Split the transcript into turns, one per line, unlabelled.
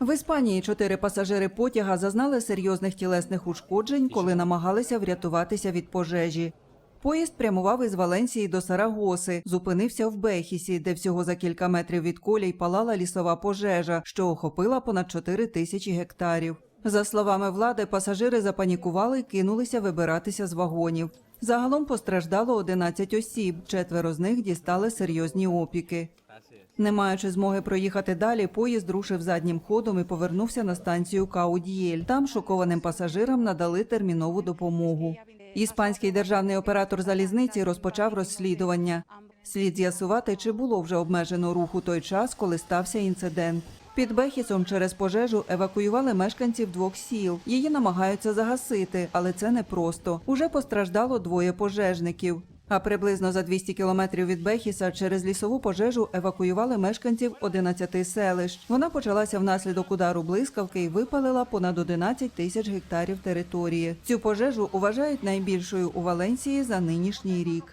В Іспанії чотири пасажири потяга зазнали серйозних тілесних ушкоджень, коли намагалися врятуватися від пожежі. Поїзд прямував із Валенсії до Сарагоси, зупинився в Бехісі, де всього за кілька метрів від колій палала лісова пожежа, що охопила понад 4 тисячі гектарів. За словами влади, пасажири запанікували і кинулися вибиратися з вагонів. Загалом постраждало 11 осіб, четверо з них дістали серйозні опіки. Не маючи змоги проїхати далі, поїзд рушив заднім ходом і повернувся на станцію Каудієль. Там шокованим пасажирам надали термінову допомогу. Іспанський державний оператор залізниці розпочав розслідування. Слід з'ясувати, чи було вже обмежено рух у той час, коли стався інцидент. Під Бехісом через пожежу евакуювали мешканців двох сіл. Її намагаються загасити, але це непросто. Уже постраждало двоє пожежників. А приблизно за 200 кілометрів від Бехіса через лісову пожежу евакуювали мешканців 11 селищ. Вона почалася внаслідок удару блискавки і випалила понад 11 тисяч гектарів території. Цю пожежу вважають найбільшою у Валенсії за нинішній рік.